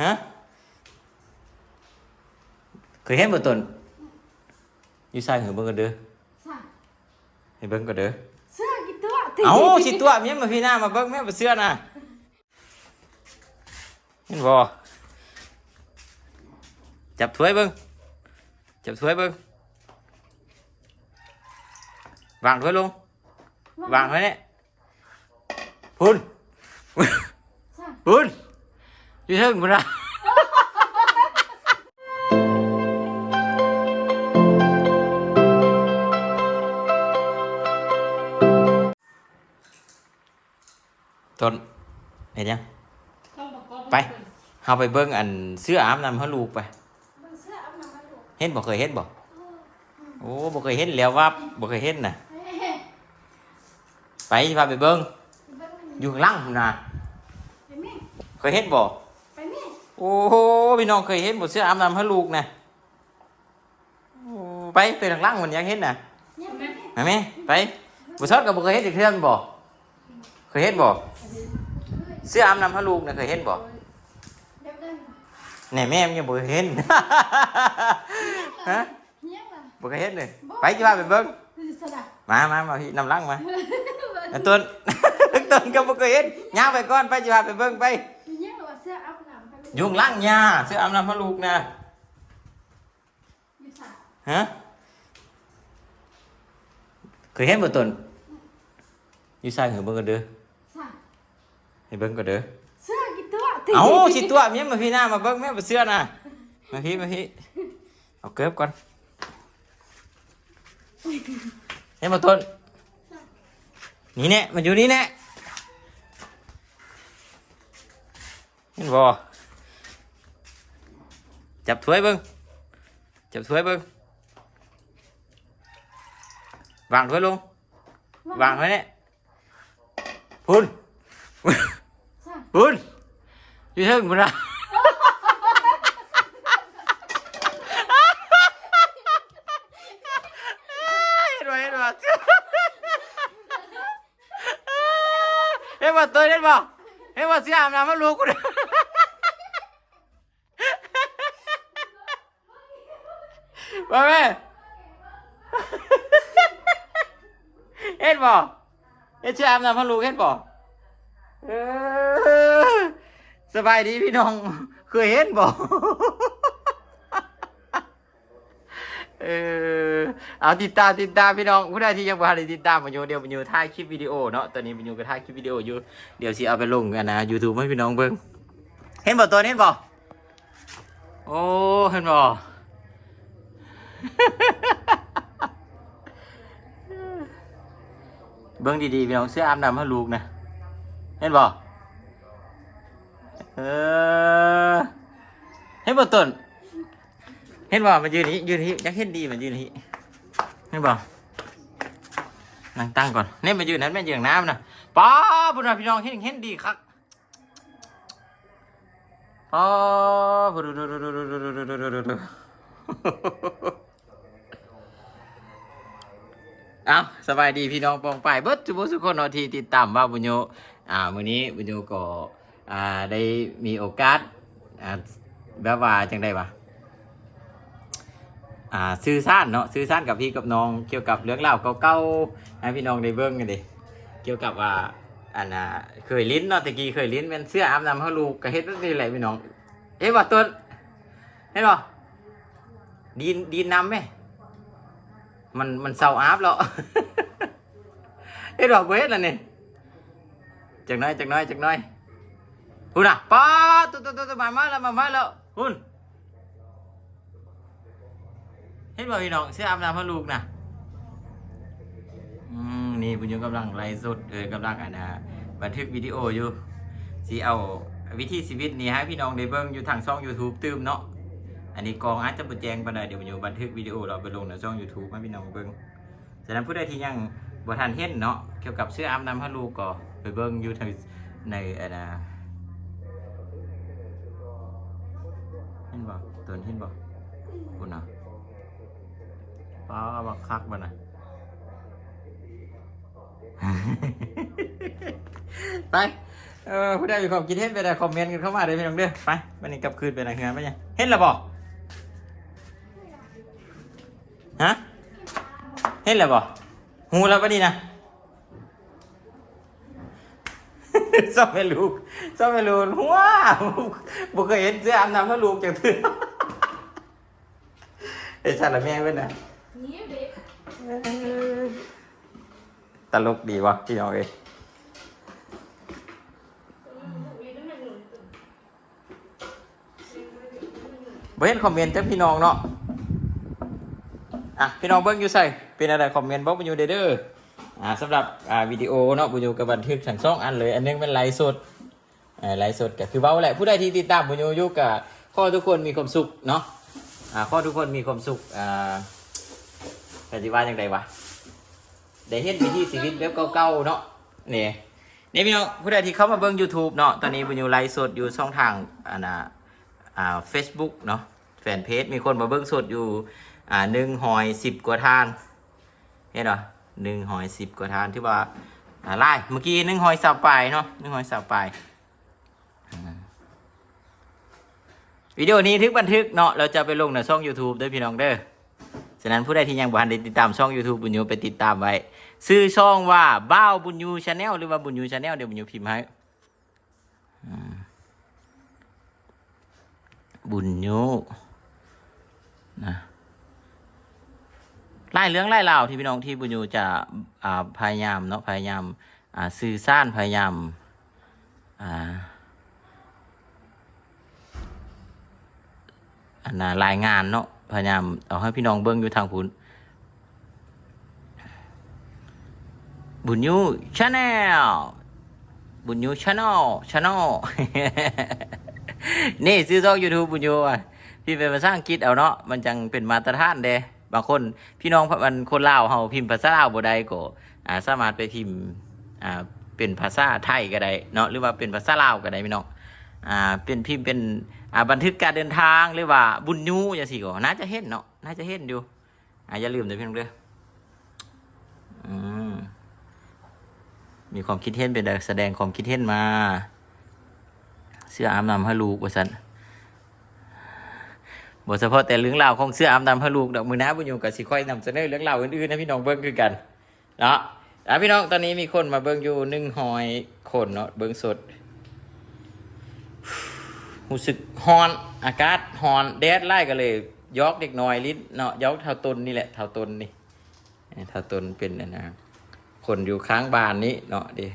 ฮะเคยเห็นบ่ตนอยู่ใส่หือเบิ่งกันเด้อใช่ให้เบิ่งกันเด้อเสื้อกี่ตัวเอ้าสิตัวเมียมาพี่หน้ามาเบิ่งแม่บ่เสื้อน่ะเห็นบ่จับถ้วยเบิ่งจับถ้วยเบิ่งวางถ้วยลงวางไว้เนี่ยพุ่นใช่พุ่น อยู่เทิงพุ่นน่ะ ต้นเห็นยัง ต้องบอกก่อนไป เฮาไปเบิ่งอันเสื้ออาบน้ำให้ลูกไปเบิ่งเสื้อเอาหนังมาดูเห็นบ่เคยเห็นบ่ โอ้บ่เคยเห็นแล้วว่าบ่เคยเห็นน่ะ เฮ้ยไปพาไปเบิ่งเบิ่งอยู่ข้างหล่างพุ่นน่ะไปแม่เคยเห็นบ่ไปแม่ โอ้โหพี่น้องเคยเห็นบ่เสื้ออาบน้ำให้ลูกน่ะโอ้ไปไปข้างหล่างมันอยากเห็นน่ะเนี่ยไปแม่มาแม่ไปบ่ซอดก็บ่เคยเห็นอีกเทื่อบ่เคยเห็นบ่เสื้ออาบน้ำให้ลูกน่ะเคยเห็นบ่เดี๋ยวเดินแน่แม่มันยังบ่เคยเห็นฮะเนี่ยล่ะบ่เคยเห็นเลยไปสิพาไปเบิ่งสะดัดมามามาพี่นำหลังมาอันต้นต้นก็บ่เคยเห็นย่างไปก่อนไปสิพาไปเบิ่งไป เนี่ยล่ะเสื้อเอา หนังมาดูยุงหลังยาเสื้ออาบน้ำให้ลูกนะอยู่สระฮะเคยเห็นบ่ต้นอยู่ใส่หือเบิ่งกันเด้อใช่ให้เบิ่งกันเด้อเสื้อกี่ตัวเอ้าสิตัวเมียมาพี่หน้ามาเบิ่งแม่บ่เสื้อน่ะมาพี่มาพี่เอาเก็บก่อนเห็นบ่ต้นนี่แน่มันอยู่นี่แน่เห็นบ่ จับถ้วยเบิ่งจับถ้วยเบิ่งวางถ้วยลงวางไว้เนี่ยพุ่นใช่พุ่นอยู่เทิงพุ่นน่ะเห็นบ่เห็นบ่เห็นบ่ตัวเห็นบ่เห็นบ่เสียอาบน้ำมาลูกกูเด้อ บ่แม่เห็นบ่เห็นเสียอาบน้ำมาลูกเห็นบ่เออสบายดีพี่น้อง เคยเห็นบ่เออเอาติดตามติดตามพี่น้องผู้ใดที่ยังบ่ทันได้ติดตามมาอยู่เดี๋ยวมาอยู่ถ่ายคลิปวิดีโอเนาะตอนนี้มาอยู่ก็ถ่ายคลิปวิดีโออยู่เดี๋ยวสิเอาไปลงกันนะ YouTube ให้พี่น้องเบิ่งเห็นบ่ตัวนี้เห็นบ่โอ้เห็นบ่ เบิ่งดีๆพี่น้องเสื้ออาบน้ำให้ลูกนะเห็นบ่เออเห็นบ่ต้นเห็นบ่มันยืนนี้ยืนนี้ยังเห็นดีมันยืนนี้เห็นบ่นั่งตั้งก่อนเนี่ยมันยืนนั้นม่นยืนน้ำนะป้าบุญนพี่น้องเห็นเห็นดีครับป้าบุดูดูดูดูดูดูดูดูดูดูดู เอาสบายดีพี่น้องปองไปายเบิดจุบุสุกคนเนาะที่ติดตามว่าบุญโยอ่ามื้อนี้บุญโยก็อ่าได้มีโอกาสอ่าแบบว่าจังไดวะอ่าซื้อซ่านเนาะซื้อซ่านกับพี่กับน้องเกี่ยวกับเรื่องราวเก่าๆให้พี่น้องได้เบิ่งกันดิเกี่ยวกับว่าอันน่ะเคยลิ้นเนาะตะกี้เคยลิ้นเป็นเสื้ออาบน้ำให้ลูกก็เฮ็ดนี่แหละพี่น้องเอ๊ะว่าต้นเห็นบ่ดินดินน้ำไหม มันมันเศร้าอาบแล้วเฮ็ดบ่บ่เฮ็ดแล้วนี่จักหน้อยจักหน้อยจักหน้อยหุ่นอะป้าตุ๊ตุ๊ตุ๊มามาแล้วมามาแล้วหุ่นเห็นบ่พี่น้องเสื้ออาบน้ำให้ลูกนะอืมนี่ปุญญกำลังไลฟ์สดเออกำลังอะนะบันทึกวิดีโออยู่สิเอาวิธีชีวิตนี่ให้พี่น้องได้เบิ่งอยู่ทางช่อง YouTube ตืมเนาะ อันนี้กองอาจจะบ่แจ้งปานใดเดี๋ยวปุญญบันทึกวิดีโอเราไปลงในช่อง YouTube ให้พี่น้องเบิ่งฉะนั้นผู้ใดที่ยังบ่ทันเห็นเนาะเกี่ยวกับเสื้ออาบน้ำให้ลูกก็ไปเบิ่งอยู่ทางในอะนะเห็นบ่ตัวนี้เห็นบ่คุณน่ะป้าบักคักมันนะไปเออผู้ใดมีความคิดเห็นไปได้คอมเมนต์กันเข้ามาเลยพี่น้องเด้อไปวันนี้กลับคืนไปไหนงานไปยังเห็นแล้ว ฮะเห็นแล้วบ่หูแล้วปะนี่นะซ่อมไม่ลูกซ่อมไม่ลูกว้าวบุเคยเห็นเสื้ออาบน้ำให้ลูกจากเถื่อไอ้สัตว์ละแม่เป็นนี่เด็กตลกดีวะพี่น้องเอ้ยเบิ่งคอมเมนต์จากพี่น้องเนาะ อะพี่น้องเบิ่งอยู่ใส่เป็นอะไรคอมเมนต์บอกบุญอยู่เด้อเด้ออ่าสำหรับอ่าวิดีโอเนาะบุญยูกับบันทึกทั้งสองอันเลย อันนึงเป็นไลฟ์สดอ่าไลฟ์สดก็คือเว้าแหละผู้ใดที่ติดตามบุญยูอยู่กับข้อทุกคนมีความสุขเนาะอ่าข้อทุกคนมีความสุขอ่าปฏิวัติยังไงวะได้เห็นวิถีชีวิตแบบเก่าๆเนาะนี่นี่พี่น้องผู้ใดที่เข้ามาเบิ่ง YouTube เนาะตอนนี้บุญยูไลฟ์สดอยู่ช่องทางอ่านะอ่า Facebook เนาะแฟนเพจมีคนมาเบิ่งสดอยู่ อ่าหนึ่งหอยสิบกว่าทานเห็นเหรอหนึ่งหอยสิบกว่าทานที่ว่าอ่าไล่เมื่อกี้หนึ่งหอยสาวปเนาะหนึ่งหอยสาวปวิดีโอนี้ทึกบันทึกเนาะเราจะไปลงในช่อง YouTube ด้วยพี่น้องเด้อฉะนั้นผู้ใดที่ยังบ่ทันได้ติดตามช่อง YouTube บุญยูไปติดตามไว้ชื่อช่องว่าบ้าวบุญยูชาแนลหรือว่าบุญยูชาแนลเดี๋ยวบุญยูพิมพ์ให้บุญยูนะ ไล่เรื่องไล่ราที่พี่น้องที่บุญยูจะพยายามเนาะพยายามสื่อสารพยายามอ่าอันนะรายงานเนาะพยายามเอาให้พี่น้องเบิ้งอยู่ทางพุ้นบุญยูชาแนลบุญยูชาแนลชาแนลนี่ซื้อช่องยูทูบบุญยูอะพี่เป็นภาษาอังกฤษเอาเนาะมันจังเป็นมาตรฐานเด้ บางคนพี่น้องมันคนลาวเฮาพิมพ์ภาษาลาวบ่ได้ก็อ่าสามารถไปพิมพ์อ่าเป็นภาษาไทยก็ได้เนาะหรือว่าเป็นภาษาลาวก็ได้พี่น้องอ่าเป็นพิมพ์เป็นอ่าบันทึกการเดินทางหรือว่าบุญยูจังซี่ก็น่าจะเห็นเนาะน่าจะเห็นอยู่อ่าอย่าลืมเด้อพี่น้องเด้ออืมมีความคิดเห็นเป็นแสดงความคิดเห็นมา เสื้ออาบน้ำให้ลูกว่าสัน บทเฉพาะแต่เรื่องราวของเสื้ออาบน้ำให้ลูกดอกมือหน้าบุญยงกับสิค่อยนำเสนอเรื่องราวอื่นๆให้พี่น้องเบิ้งคือกันเนาะอะพี่น้องตอนนี้มีคนมาเบิ้งอยู่หนึ่งหอยคนเนาะเบิ้งสดรู้สึกฮอนอากาศฮอนแดดไล่กันเลยยอกเด็กน้อยลิ้นเนาะยอกเท่าตนนี่แหละเท่าตนนี่เท่าตนเป็นนะคนอยู่ข้างบานนี้เนาะดิ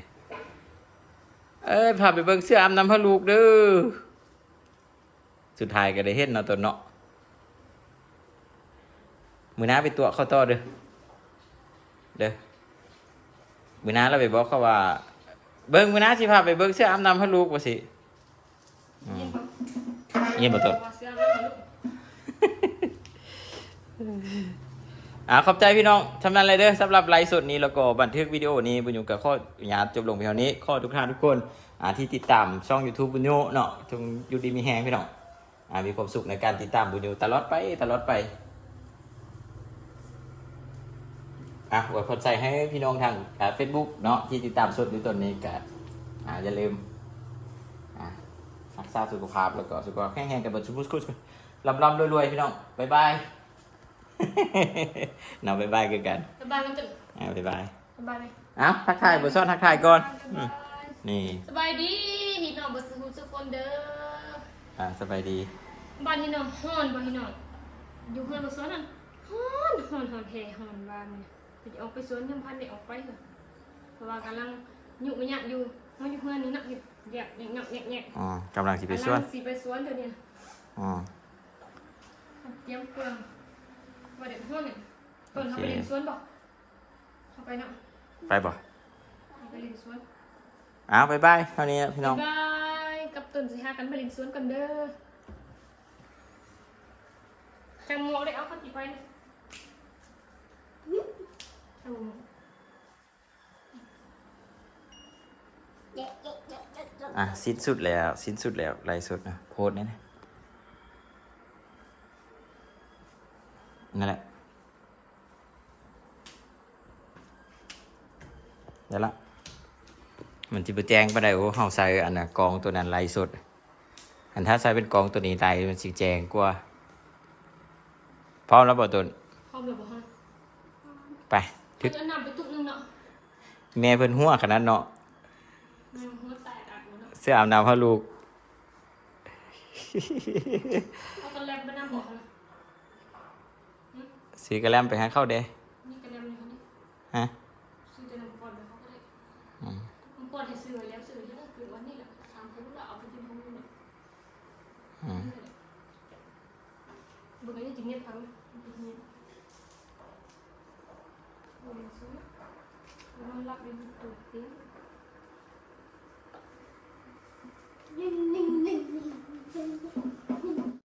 เอ้ยพาไปเบิ่งเสื้ออาบน้ำให้ลูกเด้อสุดท้ายก็ได้เห็นเนาะตัวเนาะ มือหน้าไปตัวเข้าต่อเด้อเด้อมือหน้าเราไปบอกเขาว่า เบิ่งมือหน้าสิพาไปเบิ่งเสื้ออาบน้ำให้ลูกว่าสิเยี่ยมบ่ตัวเสื้อมันอ่าขอบใจพี่น้องทำนั้นเลยเด้อสำหรับไลฟ์สดนี้แล้วก็บันทึกวิดีโอนี้บุญยูกับข้อหยาบจบลงเพียงเท่านี้ ข้อทุกท่านทุกคนอ่าที่ติดตามช่อง YouTube บุญยูเนาะจงอยู่ดีมีแฮงพี่น้องอ่ามีความสุขในการติดตามบุญยูตลอดไปตลอดไป อะอวยพรใจให้พี่น้องทางเฟซบุ๊กเนาะที่ติดตามสดอยู่ตอนนี้ก็อ่าอย่าลืมอ่ารักษาสุขภาพแล้วก็สุขภาพแข็งแรงกันเบดชุบุสคุสลำลำรวยๆพี่น้องบ๊ายบายเนาะบ๊ายบายกันกันสบายมันจะอ่าบ๊ายบายสบายไหมเอ้าทักทายบทซ่อนทักทายก่อนอืมนี่สบายดีพี่น้องบัสกุสุกคนเด้ออ่าสบายดีบ้านพี่น้องฮ้อนบ้านพี่น้องอยู่เฮือนบ่สวนนั่นฮ้อนฮ้อนฮ้อนแท้ฮ้อนบ้านเนี่ย เดี๋ยวออกไปสวนยังพันได้ออกไปเหรอเพราะว่ากำลังยุ่งยากอยู่มาอยู่เฮือนนี่นะเฮ็ดแยกแยกแยกแยกแยกอ๋อกำลังสิไปส่วนกำลังสิไปสวนเดี๋ยวนี้อ๋อเตรียมเครื่องว่าเด็กห้องเนี่ยเปิดเขาไปเรียนสวนบอกเข้าไปเนาะไปบ่ไปเรียนสวนอ้าวบ๊ายบายเท่านี้นะพี่น้องบายกับตุนสิหากันไปเรียนสวนกันเด้อจังโมได้เอาเข้าจีไปนะ จังโมอะสิ้นสุดแล้วสิ้นสุดแล้วไลฟ์สดนะโพสต์นี่นะนั่นแหละเดี๋ยวละมันจะไปแจ้งไปได้โอ้เฮาใส่อันน่ะกองตัวนั้นไล่สด อันถ้าใส่เป็นกองตัวนี้ไล่มันสิแจ้งกว่าพร้อมแล้วบ่ตุนพร้อมแล้วบ่ฮะไป ทึกเอาน้ำไปตุกนึงเนาะแม่เพิ่นหัวขนาดเนาะแม่หัวแตกอัดหมดเนาะเสื้ออาบน้ำให้ลูกเอากระแลมไปน้ำบ่ฮะสีกระแลมไปหาเข้าเด้นี่กระแลมนี่เขานี่ฮะซื้อแต่น้ำปอนไปเขาก็ได้อืมน้ำปอนให้ซื้อไว้แล้วซื้อที่นั่นคือวันนี้แหละถามเขาแล้วเอาไปกินของนี่เนี่ยอืมบุกไปจริงเนี่ยเขาบุกซื้อมันรับ เป็นตัวเตี้ยนิ่งนิ่งนิ่งนิ่ง